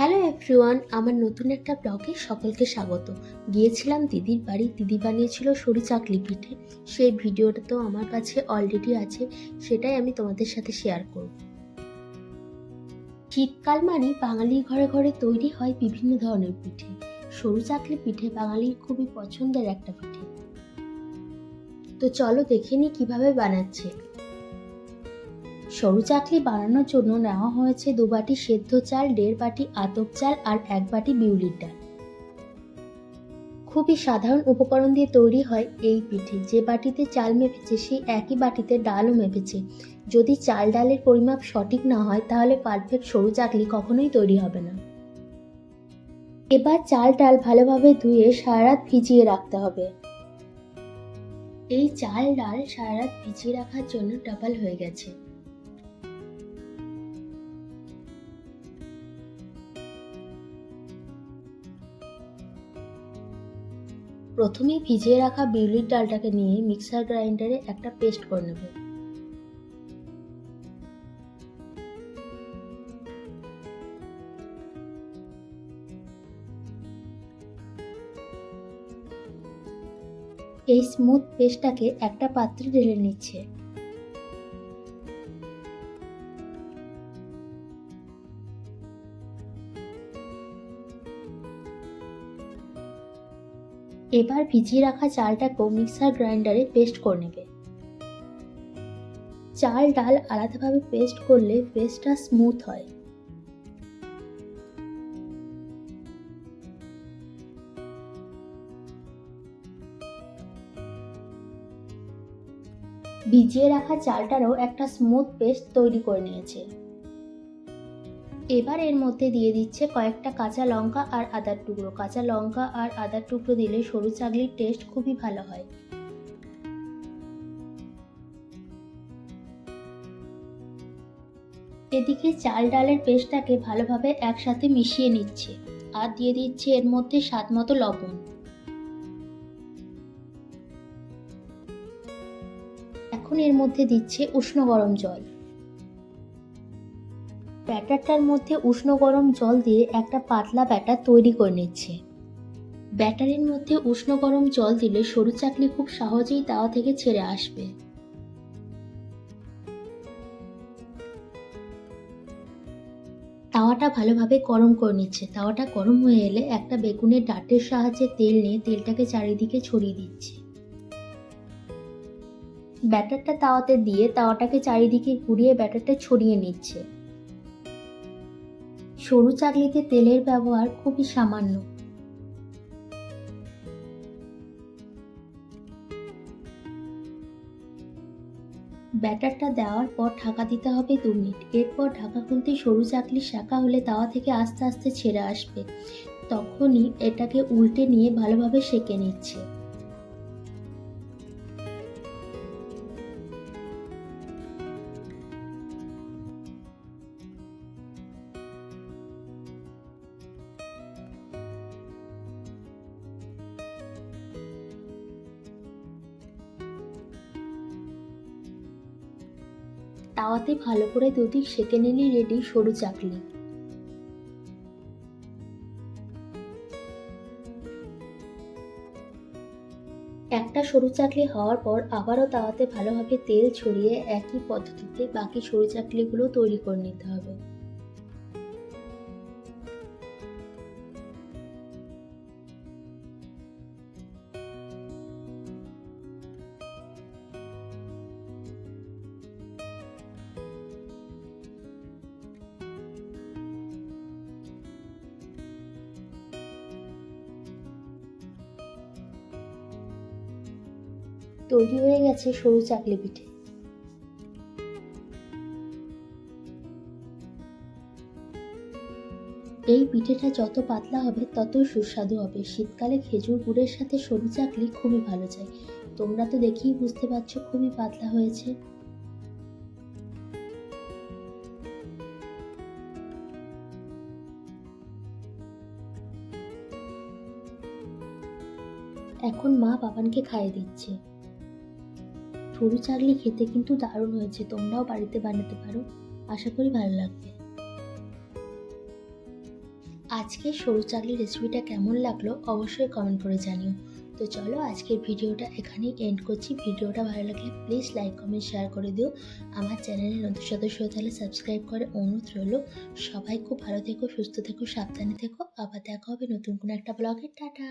Hello everyone আমার নতুন একটা ব্লগে সকলকে স্বাগত। গিয়েছিলাম দিদির বাড়ি, দিদি বানিয়েছিল সরু চাকলি পিঠে। সেই ভিডিওটা তো আমার কাছে অলরেডি আছে, সেটাই আমি তোমাদের সাথে শেয়ার করব। শীতকাল মানে বাঙালির ঘরে ঘরে তৈরি হয় বিভিন্ন ধরনের পিঠে। সরু চাকলি পিঠে বাঙালির খুবই পছন্দের একটা পিঠে। তো চলো দেখে নিই কীভাবে বানাচ্ছে। সরু চাকলি বানানোর জন্য নেওয়া হয়েছে দু বাটি সেদ্ধ চাল, দেড় বাটি আতপ চাল আর এক বাটি বিউলির ডাল। খুবই সাধারণ উপকরণ দিয়ে তৈরি হয় এই পিঠে। যে বাটিতে চাল মেপেছে সেই একই বাটিতে ডালও মেপেছে। যদি চাল ডালের পরিমাপ সঠিক না হয়, তাহলে পারফেক্ট সরু চাকলি কখনোই তৈরি হবে না। এবার চাল ডাল ভালোভাবে ধুয়ে সারা রাত ভিজিয়ে রাখতে হবে। এই চাল ডাল সারা রাত ভিজিয়ে রাখার জন্য ডাবল হয়ে গেছে। প্রথমে ভিজিয়ে রাখা বিউলির ডালটাকে নিয়ে মিক্সার গ্রাইন্ডারে একটা পেস্ট করে নেব। এই স্মুথ পেস্টটাকে একটা পাত্রে ঢেলে নিচ্ছে। এবার ভিজিয়ে রাখা চালটাকেও মিক্সার গ্রাইন্ডারে পেস্ট করে নেবে। চাল ডাল আলাদাভাবে পেস্ট করলে পেস্টটা স্মুথ হয়। ভিজিয়ে রাখা চালটারও একটা স্মুথ পেস্ট তৈরি করে নিয়েছে। এবার এর মধ্যে দিয়ে দিচ্ছে কয়েকটা কাঁচা লঙ্কা আর আদার টুকরো। কাঁচা লঙ্কা আর আদার টুকরো দিলে সরু চাকলির টেস্ট খুবই ভালো হয়। এদিকে চাল ডালের পেস্টটাকে ভালোভাবে একসাথে মিশিয়ে নিচ্ছে আর দিয়ে দিচ্ছে এর মধ্যে স্বাদ মতো লবণ। এখন এর মধ্যে দিচ্ছে উষ্ণ গরম জল। ব্যাটারটার মধ্যে উষ্ণ গরম জল দিয়ে একটা পাতলা ব্যাটার তৈরি করে নিচ্ছে। ব্যাটারের মধ্যে উষ্ণ গরম জল দিলে সরু চাকলি খুব সহজেই তাওয়া থেকে ছেড়ে আসবে। তাওয়াটা ভালোভাবে গরম করে নিচ্ছে। তাওয়াটা গরম হয়ে এলে একটা বেগুনের ডাটের সাহায্যে তেল নিয়ে তেলটাকে চারিদিকে ছড়িয়ে দিচ্ছে। ব্যাটারটা তাওয়াতে দিয়ে তাওয়াটাকে চারিদিকে ঘুরিয়ে ব্যাটারটা ছড়িয়ে নিচ্ছে। সরু চাকলিতে তেলের ব্যবহার খুবই সামান্য। ব্যাটারটা দেওয়ার পর ঢাকা দিতে হবে দু মিনিট। এরপর ঢাকা খুলতে সরু চাকলি শাঁকা হলে তাওয়া থেকে আস্তে আস্তে ছেড়ে আসবে। তখনই এটাকে উল্টে নিয়ে ভালোভাবে সেঁকে নিচ্ছে। তাওয়াতে ভালো করে দুদিক সেঁকে নিলেই রেডি সরু চাকলি। একটা সরু চাকলি হওয়ার পর আবারও তাওয়াতে ভালোভাবে তেল ছড়িয়ে একই পদ্ধতিতে বাকি সরু চাকলিগুলো তৈরি করে নিতে হবে। তৈরি হয়ে গেছে সরু চাকলি পিঠে। এই পিঠেটা যত পাতলা হবে ততই সুস্বাদু হবে। শীতকালে খেজুর গুড়ের সাথে সরু চাকলি খুবই ভালো যায় তোমরা তো দেখেই বুঝতে পারছ খুবই পাতলা হয়েছে। এখন মা বাবানকে খাইয়ে দিচ্ছে। সরু চাকলি খেতে কিন্তু দারুণ হয়েছে, তোমরাও বাড়িতে বানাতে পারো। আশা করি ভালো লাগবে। আজকে সরু চাকলির রেসিপিটা কেমন লাগল অবশ্যই কমেন্ট করে জানিও। তো চলো আজকের ভিডিওটা এখানেই এন্ড করছি। ভিডিওটা ভালো লাগলে প্লিজ লাইক কমেন্ট শেয়ার করে দিও। আমার চ্যানেলে নতুন সদস্য তাহলে সাবস্ক্রাইব করে অনুরোধ রইল। সবাই খুব ভালো থেকো, সুস্থ থেকো, সাবধানে থেকো। আবার দেখা হবে নতুন কোনো একটা ব্লগে টাটা!